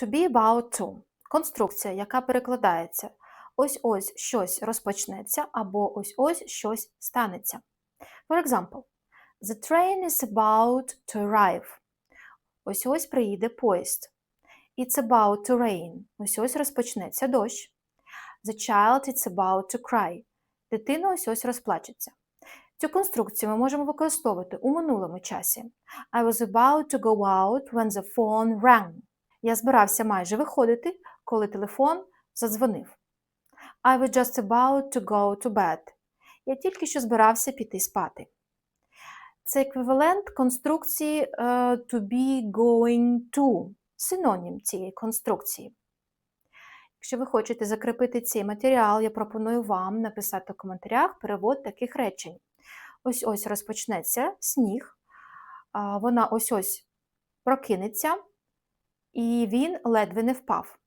To be about to. Конструкція, яка перекладається ось-ось щось розпочнеться або ось-ось щось станеться. For example, the train is about to arrive. Ось-ось приїде поїзд. It's about to rain. Ось-ось розпочнеться дощ. The child is about to cry. Дитина ось-ось розплачеться. Цю конструкцію ми можемо використовувати у минулому часі. I was about to go out when the phone rang. Я збирався майже виходити, коли телефон задзвонив. I was just about to go to bed. Я тільки що збирався піти спати. Це еквівалент конструкції е, to be going to, синонім цієї конструкції. Якщо ви хочете закріпити цей матеріал, я пропоную вам написати в коментарях перевод таких речень. Ось ось розпочнеться сніг, вона ось ось прокинеться, і він ледве не впав.